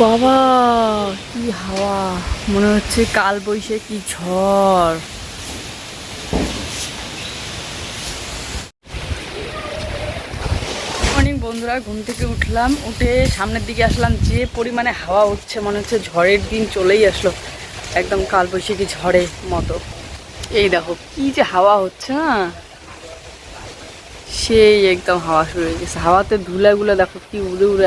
বাবা, কি হাওয়া। মনে হচ্ছে কাল বৈশাখী ঝড়। মর্নিং বন্ধুরা, ঘুম থেকে উঠলাম, উঠে সামনের দিকে আসলাম, যে পরিমাণে হাওয়া উঠছে, মনে হচ্ছে ঝড়ের দিন চলেই আসলো, একদম কাল বৈশাখী ঝড়ের মতো। এই দেখো, কি যে হাওয়া হচ্ছে, না? সেই একদম হাওয়া শুরু হয়ে গেছে। হাওয়াতে ধুলাগুলো দেখো, কি উড়ে উড়ে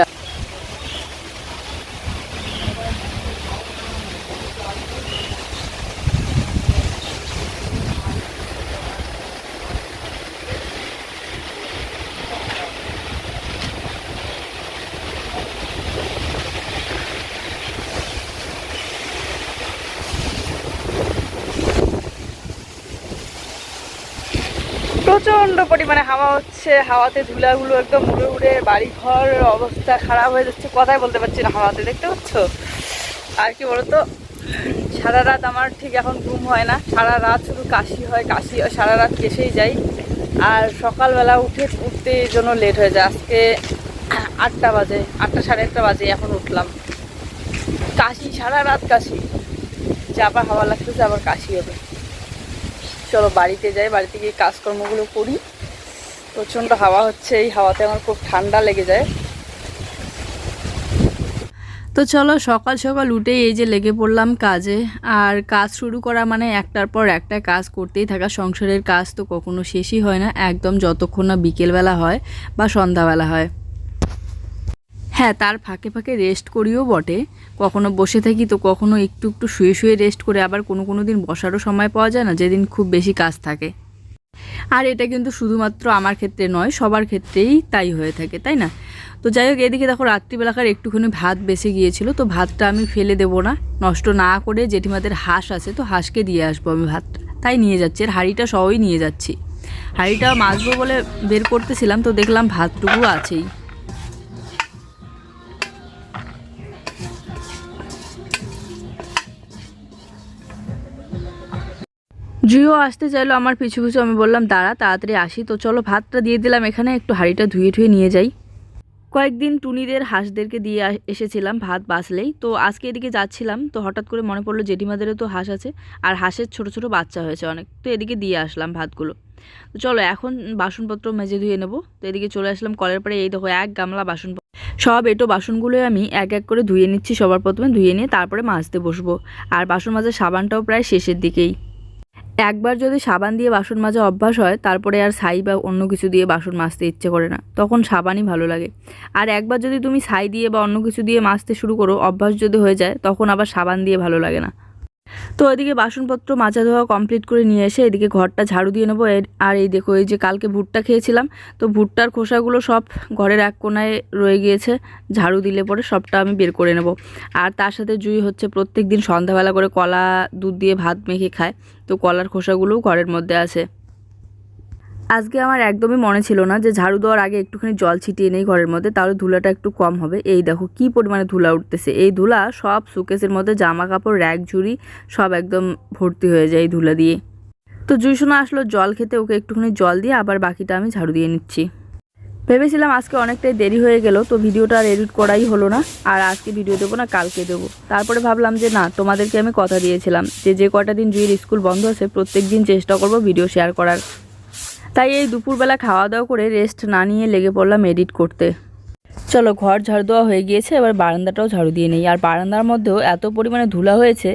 প্রচণ্ড পরিমাণে হাওয়া হচ্ছে, হাওয়াতে ধুলাগুলো একদম উড়ে উড়ে বাড়ি ঘর অবস্থা খারাপ হয়ে যাচ্ছে, কথাই বলতে পারছি না হাওয়াতে, দেখতে পাচ্ছ? আর কি বলতো? সারা রাত আমার ঠিক এখন ঘুম হয় না, সারা রাত শুধু কাশি হয় কাশি হয়, সারা রাত কেসেই যাই। আর সকালবেলা উঠে উঠতে জন্য লেট হয়ে যায়, আজকে আটটা বাজে, আটটা সাড়ে আটটা বাজে এখন উঠলাম। কাশি, সারা রাত কাশি। যে আবার হাওয়া লাগতেছে, আবার কাশি হবে। চলো বাড়িতে যাই, বাড়িতে গিয়ে কাজকর্মগুলো করি। প্রচণ্ড হাওয়া হচ্ছে, এই হাওয়াতে আমার খুব ঠান্ডা লেগে যায়। তো চলো সকাল সকাল উঠেই এই যে লেগে পড়লাম কাজে। আর কাজ শুরু করা মানে একটার পর একটা কাজ করতেই থাকা। সংসারের কাজ তো কখনো শেষই হয় না, একদম যতক্ষণ না বিকেলবেলা হয় বা সন্ধ্যাবেলা হয়। হ্যাঁ তার ফাঁকে ফাঁকে রেস্ট করিও বটে। কখনো বসে থাকি তো কখনো একটু একটু শুয়ে শুয়ে রেস্ট করে আবার কোনো কোনো দিন বসারও সময় পাওয়া যায় না, যেদিন খুব বেশি কাজ থাকে। আর এটা কিন্তু শুধুমাত্র আমার ক্ষেত্রে নয়, সবার ক্ষেত্রেই তাই হয়ে থাকে, তাই না? তো যাই হোক, এদিকে দেখো রাত্রিবেলাকার একটুখানি ভাত বেঁচে গিয়েছিল, তো ভাতটা আমি ফেলে দেবো না। নষ্ট না করে জেঠিমাদের হাঁস আছে, তো হাঁসকে দিয়ে আসব আমি ভাতটা। তাই নিয়ে যাচ্ছি আর হাঁড়িটা সবই নিয়ে যাচ্ছি। হাঁড়িটা মাজবো বলে বের করতেছিলাম, তো দেখলাম ভাতটুকু আছেই। জুইও আসতে চাইলো আমার পিছু পিছু, আমি বললাম, দাঁড়া, তাড়াতাড়ি আসি। তো চলো, ভাতটা দিয়ে দিলাম এখানে, একটু হাঁড়িটা ধুয়ে ধুয়ে নিয়ে যাই। কয়েকদিন টুনিদের হাঁসদেরকে দিয়ে এসেছিলাম, ভাত বাঁচলেই তো আজকে এদিকে যাচ্ছিলাম, তো হঠাৎ করে মনে পড়ল জেঠিমাদেরও তো হাঁস আছে, আর হাঁসের ছোট ছোট বাচ্চা হয়েছে অনেক। তো এদিকে দিয়ে আসলাম ভাতগুলো। তো চলো, এখন বাসনপত্র মেজে ধুয়ে নেব। তো এদিকে চলে আসলাম কলের পরে এই দেখো, এক গামলা বাসন সব এটো বাসনগুলো আমি এক এক করে ধুয়ে নিচ্ছি সবার প্রথমে, ধুয়ে নিয়ে তারপরে মাজতে বসবো। আর বাসন মাজার সাবানটাও প্রায় শেষের দিকেই। একবার যদি সাবান দিয়ে বাসন মাজা অভ্যাস হয়, তারপরে আর ছাই বা অন্য কিছু দিয়ে বাসন মাজতে ইচ্ছে করে না। তখন সাবানই ভালো লাগে। আর একবার যদি তুমি ছাই দিয়ে বা অন্য কিছু দিয়ে মাজতে শুরু করো, অভ্যাস যদি হয়ে যায়, তখন আবার সাবান দিয়ে ভালো লাগে না। তো এদিকে বাসনপত্র মাজা ধোয়া কমপ্লিট করে নিয়ে এসে এদিকে ঘরটা ঝাড়ু দিয়ে নেব। আর এই দেখো, এই যে কালকে ভুট্টা খেয়েছিলাম, তো ভুট্টার খোসাগুলো সব ঘরের এক কোনায় রয়ে গিয়েছে। ঝাড়ু দিলে পরে সবটা আমি বের করে নেব। আর তার সাথে জুই হচ্ছে প্রত্যেক দিন সন্ধ্যাবেলা করে কলা, দুধ দিয়ে ভাত মেখে খায়। তো কলার খোসাগুলোও ঘরের মধ্যে আছে। আজকে আমার একদমই মনে ছিল না যে ঝাড়ু দেওয়ার আগে একটুখানি জল ছিটিয়ে নেই ঘরের মধ্যে, তাহলে ধুলাটা একটু কম হবে। এই দেখো কি পরিমাণে ধুলা উঠতেছে। এই ধুলা সব সুকেসের মধ্যে জামা কাপড় র্যাক ঝুড়ি সব একদম ভর্তি হয়ে যায় এই ধুলা দিয়ে। তো জুইসোনা আসলো জল খেতে, ওকে একটুখানি জল দিয়ে আবার বাকিটা আমি ঝাড়ু দিয়ে নিচ্ছি। ভেবেছিলাম আজকে অনেকটাই দেরি হয়ে গেল, তো ভিডিওটা আর এডিট করাই হলো না, আর আজকে ভিডিও দেবো না, কালকে দেবো। তারপরে ভাবলাম যে না, তোমাদেরকে আমি কথা দিয়েছিলাম যে যে কটা দিন জুইয়ের স্কুল বন্ধ আছে প্রত্যেক দিন চেষ্টা করব ভিডিও শেয়ার করার। তাই এই দুপুরবেলা খাওয়া দাওয়া করে রেস্ট না নিয়ে লেগে পড়লাম এডিট করতে। চলো ঘর ঝাড়ু দেওয়া হয়ে গিয়েছে এবার বারান্দাটাও ঝাড়ু দিয়ে নেই। আর বারান্দার মধ্যেও এত পরিমাণে ধুলা হয়েছে।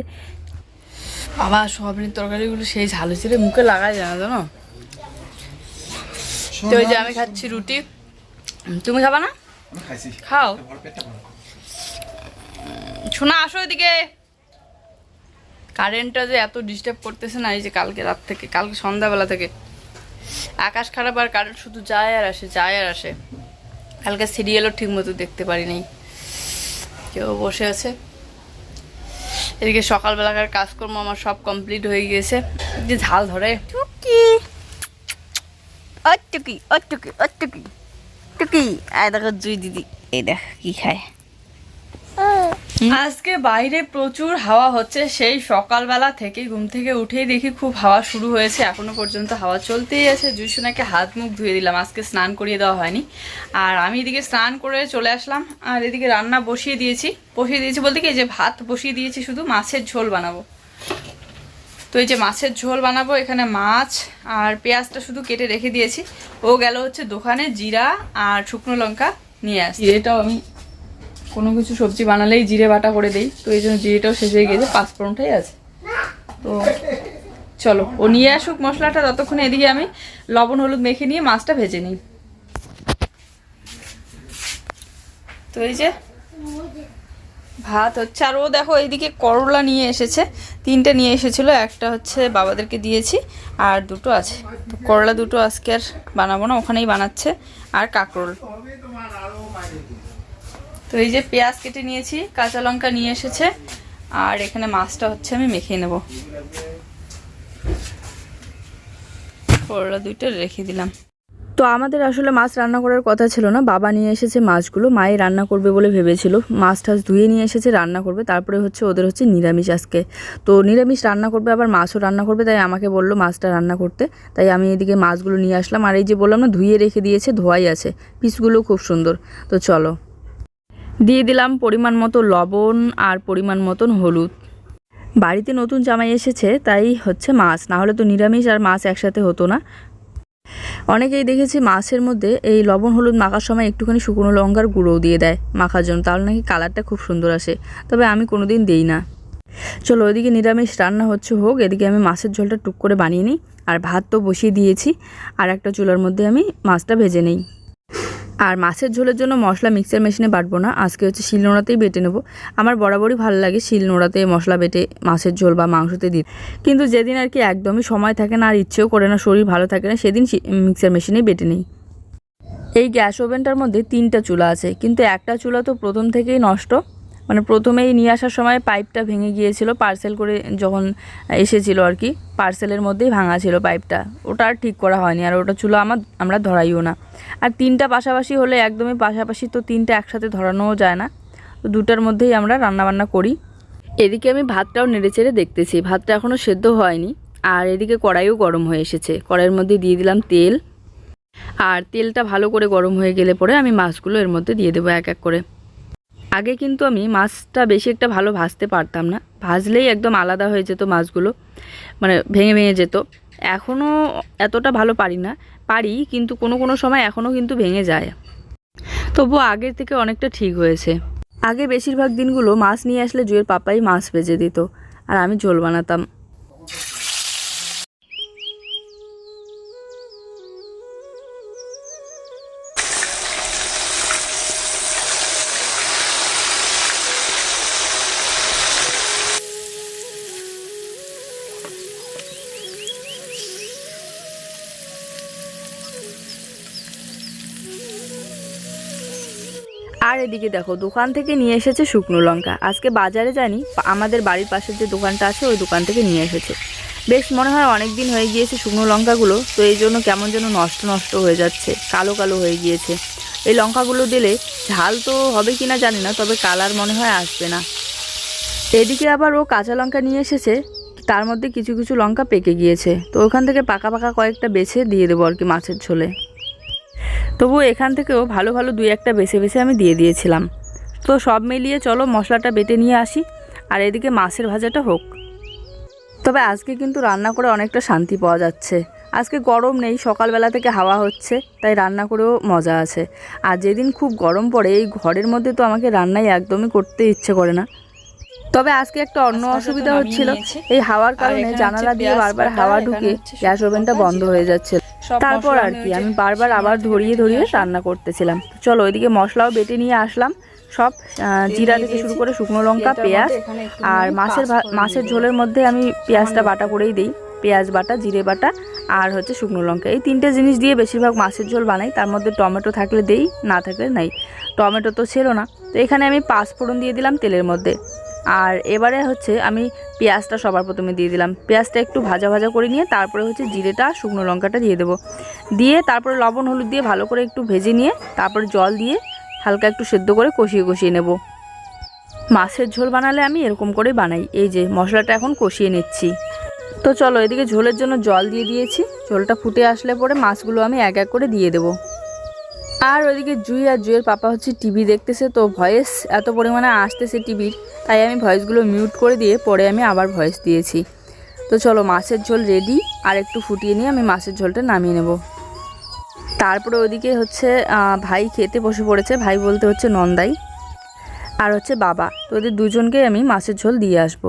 বাবা সোয়াবিনের তরকারিগুলো সেই ঝাল ছেড়ে মুখে লাগাই যায় না জানো? তো ওই যে আমি খাচ্ছি রুটি। তুমি খাবা না? খাও। শোনা আসো এদিকে। কারেন্টটা যে এত ডিস্টার্ব করতেছে না এই যে কালকে রাত থেকে কালকে সন্ধ্যাবেলা থেকে। আকাশ খারাপ আর কারেন্ট শুধু যায় আর আসে, যায় আর আসে। কালকে সিরিয়ালও ঠিক মতো দেখতে পারিনি। কেউ বসে আছে। এদিকে সকালবেলাকার কাজকর্ম আমার সব কমপ্লিট হয়ে গিয়েছে। যে ঝাল ধরে। টুকি। ও টুকি ও টুকি ও টুকি। টুকি। আয় দেখো জুই দিদি। এই দেখ কি খায়। আজকে বাইরে প্রচুর হাওয়া হচ্ছে সেই সকালবেলা থেকে ঘুম থেকে উঠেই দেখি খুব হাওয়া শুরু হয়েছে। এখনও পর্যন্ত হাওয়া চলতেই আছে। জুসুনাকে হাত মুখ ধুয়ে দিলাম। আজকে স্নান করিয়ে দেওয়া হয়নি। আর আমি এদিকে স্নান করে চলে আসলাম। আর এদিকে রান্না বসিয়ে দিয়েছি। বসিয়ে দিয়েছি বলতে কি এই যে ভাত বসিয়ে দিয়েছি শুধু মাছের ঝোল বানাবো। তো এই যে মাছের ঝোল বানাবো এখানে মাছ আর পেঁয়াজটা শুধু কেটে রেখে দিয়েছি। ও গেল হচ্ছে দোকানে জিরা আর শুকনো লঙ্কা নিয়ে আসি জিরেটাও আমি কোনো কিছু সবজি বানালেই জিরে বাটা করে দেই। তো এই জন্য জিরেটাও শেষ হয়ে গিয়েছে পাঁচফোড়নটাই আছে। তো চলো, ও নিয়ে আসুক মশলাটা, ততক্ষণে এদিকে আমি লবণ, হলুদ মেখে নিয়ে মাছটা ভেজে নিই। তো এই যে ভাত হচ্ছে, আর ও দেখো এইদিকে করলা নিয়ে এসেছে, তিনটে নিয়ে এসেছিল, একটা হচ্ছে বাবাদেরকে দিয়েছি, আর দুটো আছে। তো করলা দুটো আজকে আর বানাবো না, ওখানেই বানাচ্ছে, আর কাঁকরোল। তো এই যে পেঁয়াজ কেটে নিয়েছি, কাঁচা লঙ্কা নিয়ে এসেছে, আর এখানে মাছটা হচ্ছে আমি মেখে নেব। করলা দুইটা রেখে দিলাম। তো আমাদের আসলে মাছ রান্না করার কথা ছিল না, বাবা নিয়ে এসেছে মাছগুলো মায়ে রান্না করবে বলে ভেবেছিল। মাছ টাছ ধুয়ে নিয়ে এসেছে, রান্না করবে, তারপরে হচ্ছে ওদের হচ্ছে নিরামিষ আজকে। তো নিরামিষ রান্না করবে, আবার মাছও রান্না করবে, তাই আমাকে বলল মাছটা রান্না করতে। তাই আমি এদিকে মাছগুলো নিয়ে আসলাম, আর এই যে বললাম না, ধুয়ে রেখে দিয়েছে, ধোয়াই আছে, পিসগুলো খুব সুন্দর। তো চলো। দিয়ে দিলাম পরিমাণ মতো লবণ আর পরিমাণ মতন হলুদ। বাড়িতে নতুন জামাই এসেছে, তাই হচ্ছে মাছ। না হলে তো নিরামিষ আর মাছ একসাথে হতো না। অনেকেই দেখেছি মাছের মধ্যে এই লবণ হলুদ মাখার সময় একটুখানি শুকনো লঙ্কার গুঁড়োও দিয়ে দেয় মাখার জন্য। তাহলে নাকি কালারটা খুব সুন্দর আসে, তবে আমি কোনোদিন দিই না। চলো ওইদিকে নিরামিষ রান্না হচ্ছে হোক, এদিকে আমি মাছের ঝোলটা টুক করে বানিয়ে নিই। আর ভাত তো বসিয়ে দিয়েছি, আর একটা চুলার মধ্যে আমি মাছটা ভেজে নিই। আর মাছের ঝোলের জন্য মশলা মিক্সার মেশিনে বাটবো না। আজকে হচ্ছে শিল নোড়াতেই বেটে নেব। আমার বরাবরই ভালো লাগে শিল নোড়াতে মশলা বেটে মাছের ঝোল বা মাংসতে দিন কিন্তু যেদিন আর কি একদমই সময় থাকে না আর ইচ্ছেও করে না, শরীর ভালো থাকে না, সেদিন মিক্সার মেশিনেই বেটে নেই। এই গ্যাস ওভেনটার মধ্যে তিনটা চুলা আছে, কিন্তু একটা চুলা তো প্রথম থেকেই নষ্ট। মানে প্রথমেই নিয়ে আসার সময় পাইপটা ভেঙে গিয়েছিল পার্সেল করে যখন এসেছিল আর কি পার্সেলের মধ্যেই ভাঙা ছিল পাইপটা। ওটা আর ঠিক করা হয়নি আর ওটা চুলো আমার, আমরা ধরাইও না। আর তিনটা পাশাপাশি হলে একদমই পাশাপাশি তো তিনটা একসাথে ধরানোও যায় না। তো দুটার মধ্যেই আমরা রান্নাবান্না করি। এদিকে আমি ভাতটাও নেড়ে চেড়ে দেখতেছি, ভাতটা এখনও সেদ্ধ হয়নি। আর এদিকে কড়াইও গরম হয়ে এসেছে, কড়াইয়ের মধ্যে দিয়ে দিলাম তেল। আর তেলটা ভালো করে গরম হয়ে গেলে পরে আমি মাছগুলো এর মধ্যে দিয়ে দেবো এক এক করে। আগে কিন্তু আমি মাছটা বেশি একটা ভালো ভাজতে পারতাম না। ভাজলেই একদম আলাদা হয়ে যেত মাছগুলো মানে ভেঙে ভেঙে যেত। এখনও এতটা ভালো পারি না, পারি কিন্তু কোনো কোনো সময় এখনও কিন্তু ভেঙে যায়। তবু আগের থেকে অনেকটা ঠিক হয়েছে। আগে বেশিরভাগ দিনগুলো মাছ নিয়ে আসলে জুয়ের পাপাই মাছ ভেজে দিত, আর আমি ঝোল বানাতাম। এদিকে দেখো, দোকান থেকে নিয়ে এসেছে শুকনো লঙ্কা। আজকে বাজারে জানি, আমাদের বাড়ির পাশের যে দোকানটা আছে, ওই দোকান থেকে নিয়ে এসেছে। বেশ মনে হয় অনেক দিন হয়ে গিয়েছে শুকনো লঙ্কাগুলো, তো এই জন্য কেমন যেন নষ্ট নষ্ট হয়ে যাচ্ছে, কালো কালো হয়ে গিয়েছে। এই লঙ্কাগুলো দিলে ঝাল তো হবে কি না জানি না, তবে কালার মনে হয় আসবে না। এদিকে আবার ও কাঁচা লঙ্কা নিয়ে এসেছে, তার মধ্যে কিছু কিছু লঙ্কা পেকে গিয়েছে। তো ওখান থেকে পাকা পাকা কয়েকটা বেছে দিয়ে দেবো আর কি মাছের ঝোলে। তবু এখান থেকেও ভালো ভালো দুই একটা বেছে বেছে আমি দিয়ে দিয়েছিলাম। তো সব মিলিয়ে চলো মশলাটা বেটে নিয়ে আসি আর এদিকে মাছের ভাজাটা হোক। তবে আজকে কিন্তু রান্না করে অনেকটা শান্তি পাওয়া যাচ্ছে। আজকে গরম নেই সকালবেলা থেকে হাওয়া হচ্ছে তাই রান্না করেও মজা আছে। আর যেদিন খুব গরম পড়ে এই ঘরের মধ্যে তো আমাকে রান্নাই একদমই করতে ইচ্ছে করে না। তবে আজকে একটা অন্য অসুবিধা হচ্ছিল। এই হাওয়ার কারণে জানালা দিয়ে বারবার হাওয়া ঢুকে গ্যাস ওভেনটা বন্ধ হয়ে যাচ্ছে। তারপর আর কি আমি বারবার আবার ধরিয়ে ধরিয়ে রান্না করতেছিলাম। চলো ওইদিকে মশলাও বেটে নিয়ে আসলাম। সব জিরা থেকে শুরু করে শুকনো লঙ্কা পেঁয়াজ আর মাছের ভা- মাছের ঝোলের মধ্যে আমি পেঁয়াজটা বাটা করেই দিই। পেঁয়াজ বাটা জিরে বাটা আর হচ্ছে শুকনো লঙ্কা। এই তিনটে জিনিস দিয়ে বেশিরভাগ মাছের ঝোল বানাই। তার মধ্যে টমেটো থাকলে দেই না থাকলে নাই। টমেটো তো ছিল না। তো এখানে আমি পাঁচ ফোড়ন দিয়ে দিলাম তেলের মধ্যে। আর এবারে হচ্ছে আমি পেঁয়াজটা সবার প্রথমে দিয়ে দিলাম। পেঁয়াজটা একটু ভাজা ভাজা করে নিয়ে তারপরে হচ্ছে জিরেটা, শুকনো লঙ্কাটা দিয়ে দেবো। দিয়ে তারপরে লবণ, হলুদ দিয়ে ভালো করে একটু ভেজে নিয়ে তারপরে জল দিয়ে হালকা একটু সেদ্ধ করে কষিয়ে কষিয়ে নেব। মাছের ঝোল বানালে আমি এরকম করে বানাই। এই যে মশলাটা এখন কষিয়ে নিচ্ছি। তো চলো এদিকে ঝোলের জন্য জল দিয়ে দিয়েছি। ঝোলটা ফুটে আসলে পরে মাছগুলো আমি এক এক করে দিয়ে দেবো। আর ওইদিকে জুই আর জুইয়ের পাপা হচ্ছে টিভি দেখতেছে, তো ভয়েস এত পরিমাণে আসতেছে টিভির, তাই আমি ভয়েসগুলো মিউট করে দিয়ে পরে আমি আবার ভয়েস দিয়েছি। তো চলো মাছের ঝোল রেডি আর একটু ফুটিয়ে নিয়ে আমি মাছের ঝোলটা নামিয়ে নেব। তারপরে ওইদিকে হচ্ছে ভাই খেতে বসে পড়েছে, ভাই বলতে হচ্ছে নন্দাই, আর হচ্ছে বাবা। তো ওদের দুজনকে আমি মাছের ঝোল দিয়ে আসব।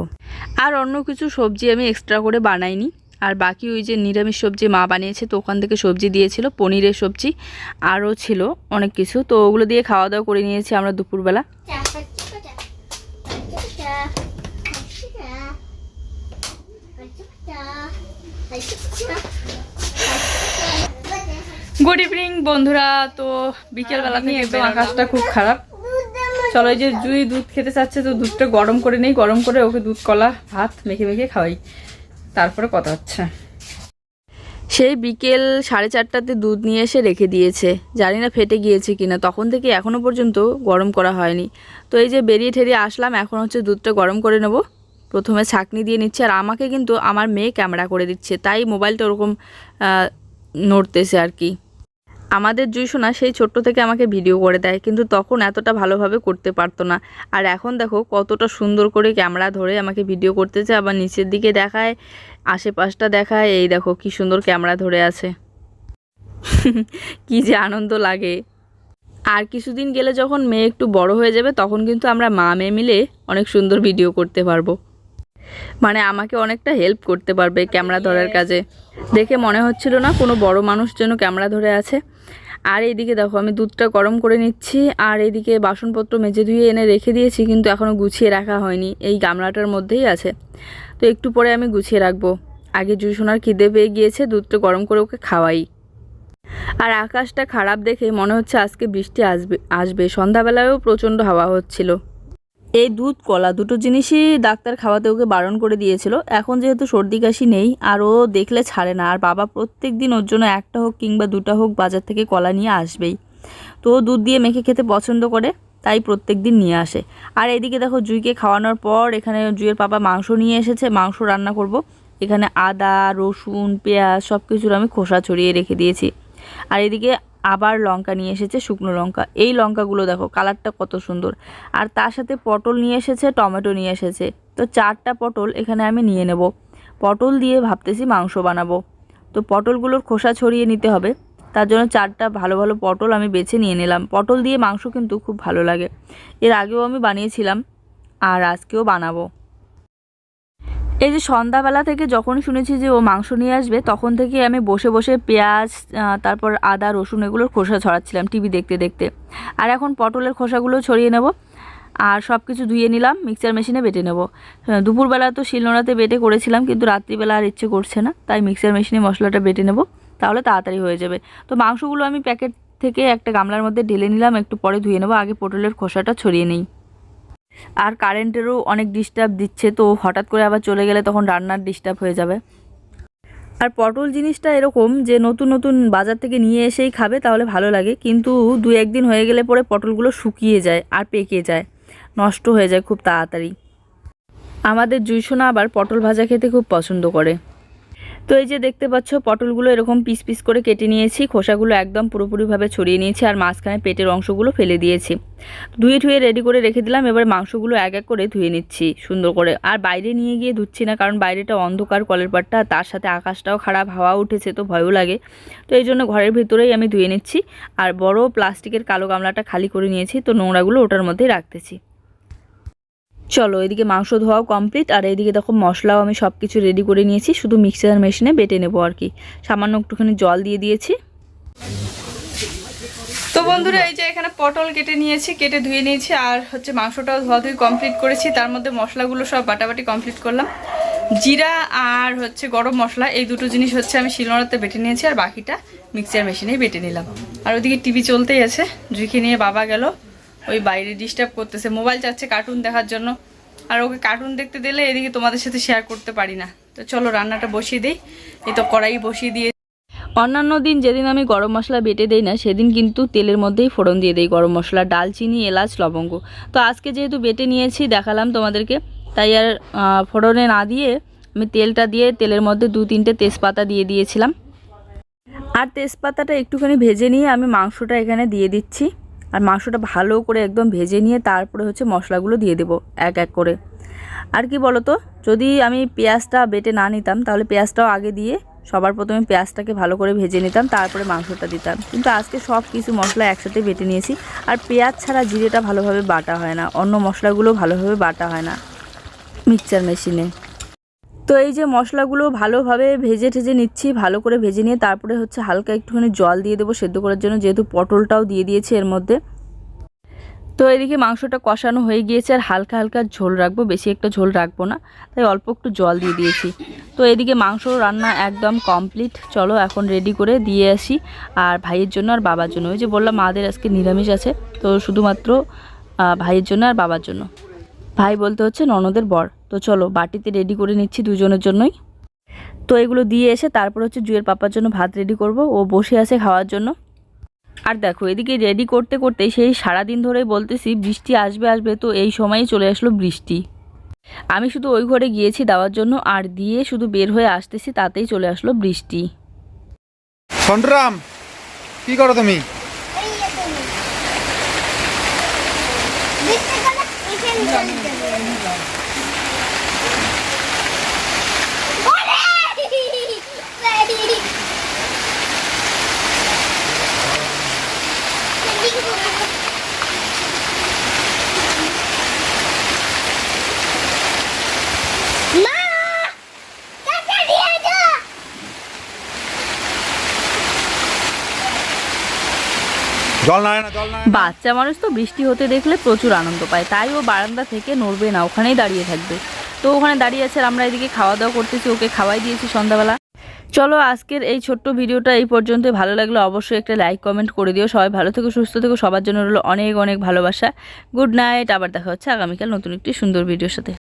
আর অন্য কিছু সবজি আমি এক্সট্রা করে বানাইনি। আর বাকি ওই যে নিরামিষ সবজি মা বানিয়েছে তো ওখান থেকে সবজি দিয়েছিল পনিরের সবজি আরও ছিল অনেক কিছু। তো ওগুলো দিয়ে খাওয়া দাওয়া করে নিয়েছি আমরা দুপুরবেলা। গুড ইভিনিং বন্ধুরা। তো বিকেলবেলা নিয়ে একদম আকাশটা খুব খারাপ। চলো এই যে জুই দুধ খেতে চাচ্ছে তো দুধটা গরম করে নেই গরম করে ওকে দুধ কলা ভাত মেখে মেখে খাওয়াই। তারপরে কথা হচ্ছে। সেই বিকেল সাড়ে চারটাতে দুধ নিয়ে এসে রেখে দিয়েছে। জানি না ফেটে গিয়েছে কিনা, তখন থেকে এখনও পর্যন্ত গরম করা হয়নি। তো এই যে বেরিয়ে ঠেরিয়ে আসলাম, এখন হচ্ছে দুধটা গরম করে নেব। প্রথমে ছাকনি দিয়ে নিচ্ছে, আর আমাকে কিন্তু আমার মেয়ে ক্যামেরা করে দিচ্ছে, তাই মোবাইলটা ওরকম নড়তেছে আর কি। আমাদের জুইসোনা সেই ছোট্ট থেকে আমাকে ভিডিও করে দেয়, কিন্তু তখন এতটা ভালোভাবে করতে পারতো না। আর এখন দেখো কতটা সুন্দর করে ক্যামেরা ধরে আমাকে ভিডিও করতেছে, আবার নিচের দিকে দেখায়, আশেপাশটা দেখায়, এই দেখো কি সুন্দর ক্যামেরা ধরে আছে। কি যে আনন্দ লাগে। আর কিছুদিন গেলে যখন মেয়ে একটু বড় হয়ে যাবে, তখন কিন্তু আমরা মা মেয়ে মিলে অনেক সুন্দর ভিডিও করতে পারব। মানে আমাকে অনেকটা হেল্প করতে পারবে ক্যামেরা ধরার কাজে। দেখে মনে হচ্ছিল না কোনো বড় মানুষ যেন ক্যামেরা ধরে আছে। আর এইদিকে দেখো আমি দুধটা গরম করে নিচ্ছি আর এইদিকে বাসনপত্র মেজে ধুয়ে এনে রেখে দিয়েছি কিন্তু এখনও গুছিয়ে রাখা হয়নি। এই গামলাটার মধ্যেই আছে। তো একটু পরে আমি গুছিয়ে রাখব। আগে জুসোনার খিদে পেয়ে গিয়েছে দুধটা গরম করে ওকে খাওয়াই। আর আকাশটা খারাপ দেখে মনে হচ্ছে আজকে বৃষ্টি আসবে আসবে। সন্ধ্যাবেলায়ও প্রচণ্ড হাওয়া হচ্ছিল। এই দুধ, কলা দুটো জিনিসই ডাক্তার খাওয়াতে ওকে বারণ করে দিয়েছিল। এখন যেহেতু সর্দি কাশি নেই, আর ও দেখলে ছাড়ে না। আর বাবা প্রত্যেক দিন ওর জন্য একটা হোক কিংবা দুটা হোক বাজার থেকে কলা নিয়ে আসবেই। তো দুধ দিয়ে মেখে খেতে পছন্দ করে, তাই প্রত্যেক দিন নিয়ে আসে। আর এদিকে দেখো, জুইকে খাওয়ানোর পর এখানে জুইয়ের পাপা মাংস নিয়ে এসেছে। মাংস রান্না করব। এখানে আদা, রসুন, পেঁয়াজ সব কিছুর আমি খোসা ছড়িয়ে রেখে দিয়েছি। আর এদিকে আবার লঙ্কা নিয়ে এসেছে, শুকনো লঙ্কা। এই লঙ্কাগুলো দেখো, কালারটা কত সুন্দর। আর তার সাথে পটল নিয়ে এসেছে, টমেটো নিয়ে এসেছে। তো চারটা পটল এখানে আমি নিয়ে নেব। পটল দিয়ে ভাবতেছি মাংস বানাবো। তো পটলগুলোর খোসা ছড়িয়ে নিতে হবে। তার জন্য চারটা ভালো ভালো পটল আমি বেছে নিয়ে নিলাম। পটল দিয়ে মাংস কিন্তু খুব ভালো লাগে। এর আগেও আমি বানিয়েছিলাম, আর আজকেও বানাবো। এই যে সন্ধ্যাবেলা থেকে যখন শুনেছি যে ও মাংস নিয়ে আসবে, তখন থেকে আমি বসে বসে পেঁয়াজ তারপর আদা, রসুন এগুলোর খোসা ছড়াচ্ছিলাম টিভি দেখতে দেখতে। আর এখন পটলের খোসাগুলো ছড়িয়ে নেব আর সব কিছু ধুয়ে নিলাম, মিক্সচার মেশিনে বেটে নেব। দুপুরবেলা তো শিলনোড়াতে বেটে করেছিলাম কিন্তু রাত্রিবেলা আর ইচ্ছে করছে না, তাই মিক্সার মেশিনে মশলাটা বেটে নেব, তাহলে তাড়াতাড়ি হয়ে যাবে। তো মাংসগুলো আমি প্যাকেট থেকে একটা গামলার মধ্যে ঢেলে নিলাম, একটু পরে ধুয়ে নেব, আগে পটলের খোসাটা ছড়িয়ে নেই। আর কারেন্টেরও অনেক ডিস্টার্ব দিচ্ছে, তো হঠাৎ করে আবার চলে গেলে তখন রান্নার ডিস্টার্ব হয়ে যাবে। আর পটল জিনিসটা এরকম যে নতুন নতুন বাজার থেকে নিয়ে এসেই খাবে, তাহলে ভালো লাগে। কিন্তু দু একদিন হয়ে গেলে পরে পটলগুলো শুকিয়ে যায় আর পেকে যায়, নষ্ট হয়ে যায় খুব তাড়াতাড়ি। আমাদের জুইসোনা আবার পটল ভাজা খেতে খুব পছন্দ করে। তো এই যে দেখতে পাচ্ছ, পটলগুলো এরকম পিস পিস করে কেটে নিয়েছি, খোসাগুলো একদম পুরোপুরিভাবে ছড়িয়ে নিয়েছি আর মাঝখানে পেটের অংশগুলো ফেলে দিয়েছি। ধুয়ে ধুয়ে রেডি করে রেখে দিলাম, এবার মাংসগুলো এক এক করে ধুয়ে নিচ্ছি সুন্দর করে। আর বাইরে নিয়ে গিয়ে ধুচ্ছি না, কারণ বাইরেটা অন্ধকার কলের পাটটা তার সাথে আকাশটাও খারাপ হাওয়া উঠেছে, তো ভয়ও লাগে। তো এই জন্য ঘরের ভিতরেই আমি ধুয়ে নিচ্ছি, আর বড় প্লাস্টিকের কালো গামলাটা খালি করে নিয়েছি, তো নোংরাগুলো ওটার মধ্যেই রাখতেছি। চলো, এদিকে মাংস ধোয়াও কমপ্লিট আর এদিকে দেখো মশলাও আমি সব কিছু রেডি করে নিয়েছি, শুধু মিক্সার মেশিনে বেটে নেব আর কি। সামান্য একটুখানি জল দিয়ে দিয়েছি। তো বন্ধুরা, এই যে এখানে পটল কেটে নিয়েছি, কেটে ধুয়ে নিয়েছি, আর হচ্ছে মাংসটাও ধোয়াধুয়ি কমপ্লিট করেছি, তার মধ্যে মশলাগুলো সব বাটাবাটি কমপ্লিট করলাম। জিরা আর হচ্ছে গরম মশলা, এই দুটো জিনিস হচ্ছে আমি শিলনোড়াতে বেটে নিয়েছি, আর বাকিটা মিক্সচার মেশিনেই বেটে নিলাম। আর ওদিকে টিভি চলতেই আছে জুইকে নিয়ে বাবা গেল। ওই বাইরে ডিস্টার্ব করতেছে। মোবাইল চাচ্ছে কার্টুন দেখার জন্য। আর ওকে কার্টুন দেখতে দিলে এদিকে তোমাদের সাথে শেয়ার করতে পারি না। তো চলো রান্নাটা বসিয়ে দিই। এই তো কড়াই বসিয়ে দিয়ে অন্যান্য দিন যেদিন আমি গরম মশলা বেটে দেই না, সেদিন কিন্তু তেলের মধ্যেই ফোড়ন দিয়ে দেই গরম মশলা, ডালচিনি, এলাচ, লবঙ্গ। তো আজকে যেহেতু বেটে নিয়েছি, দেখালাম তোমাদেরকে। তাই আর ফোড়নে না দিয়ে আমি তেলটা দিয়ে তেলের মধ্যে দু তিনটে তেজপাতা দিয়ে দিয়েছিলাম। আর তেজপাতাটা একটুখানি ভেজে নিয়ে আমি মাংসটা এখানে দিয়ে দিচ্ছি। আর মাংসটা ভালো করে একদম ভেজে নিয়ে তারপরে হচ্ছে মশলাগুলো দিয়ে দেবো এক এক করে। আর কি বলতো? যদি আমি পেঁয়াজটা বেটে না নিতাম, তাহলে পেঁয়াজটাও আগে দিয়ে সবার প্রথমে পেঁয়াজটাকে ভালো করে ভেজে নিতাম, তারপরে মাংসটা দিতাম। কিন্তু আজকে সব কিছু মশলা একসাথে বেটে নিয়েছি। আর পেঁয়াজ ছাড়া জিরেটা ভালোভাবে বাটা হয় না, অন্য মশলাগুলো ভালোভাবে বাটা হয় না মিক্সচার মেশিনে। তো এই যে মশলাগুলো ভালোভাবে ভেজে ঠেজে নিচ্ছি, ভালো করে ভেজে নিয়ে তারপরে হচ্ছে হালকা একটুখানি জল দিয়ে দেবো সেদ্ধ করার জন্য, যেহেতু পটলটাও দিয়ে দিয়েছি এর মধ্যে। তো এদিকে মাংসটা কষানো হয়ে গিয়েছে আর হালকা হালকা ঝোল রাখব, বেশি একটা ঝোল রাখব না, তাই অল্প একটু জল দিয়ে দিয়েছি। তো এদিকে মাংস রান্না একদম কমপ্লিট, চলো এখন রেডি করে দিয়ে আসি আর ভাইয়ের জন্য আর বাবার জন্য। ওই যে বললাম মাদের আজকে নিরামিষ আছে, তো শুধুমাত্র ভাইয়ের জন্য আর বাবার জন্য। ভাই বলতে হচ্ছে ননদের বর। তো চলো বাটিতে রেডি করে নিচ্ছি দুজনের জন্যই। তো এগুলো দিয়ে এসে তারপর হচ্ছে জুয়ের পাপার জন্য ভাত রেডি করব। ও বসে আছে খাওয়ার জন্য। আর দেখো এদিকে রেডি করতে করতে সেই সারাদিন ধরেই বলতেছি বৃষ্টি আসবে আসবে তো এই সময়ই চলে আসলো বৃষ্টি। আমি শুধু ওই ঘরে গিয়েছি দেওয়ার জন্য আর দিয়ে শুধু বের হয়ে আসতেছি তাতেই চলে আসলো বৃষ্টি। সন্টুরাম কি করো তুমি যে তুমি। দেখতে গেলে এখানে চলতে হবে। ওরে! মা! টাকা দিয়ে দাও। জল নাই না জল নাই বাচ্চা মানুষ তো বৃষ্টি হতে দেখলে প্রচুর আনন্দ পায়, তাই ও বারান্দা থেকে নড়বে না, ওখানেই দাঁড়িয়ে থাকবে। তো ওখানে দাঁড়িয়ে আছে আর আমরা এদিকে খাওয়া দাওয়া করতেছি, ওকে খাওয়াই দিয়েছি সন্ধ্যাবেলা। চলো আজকের এই ছোট্ট ভিডিওটা এই পর্যন্ত ভালো লাগলে অবশ্যই একটা লাইক, কমেন্ট করে দিও। সবাই ভালো থেকো, সুস্থ থেকো, সবার জন্য রইল অনেক অনেক ভালোবাসা। গুড নাইট, আবার দেখা হচ্ছে আগামীকাল নতুন একটি সুন্দর ভিডিওর সাথে।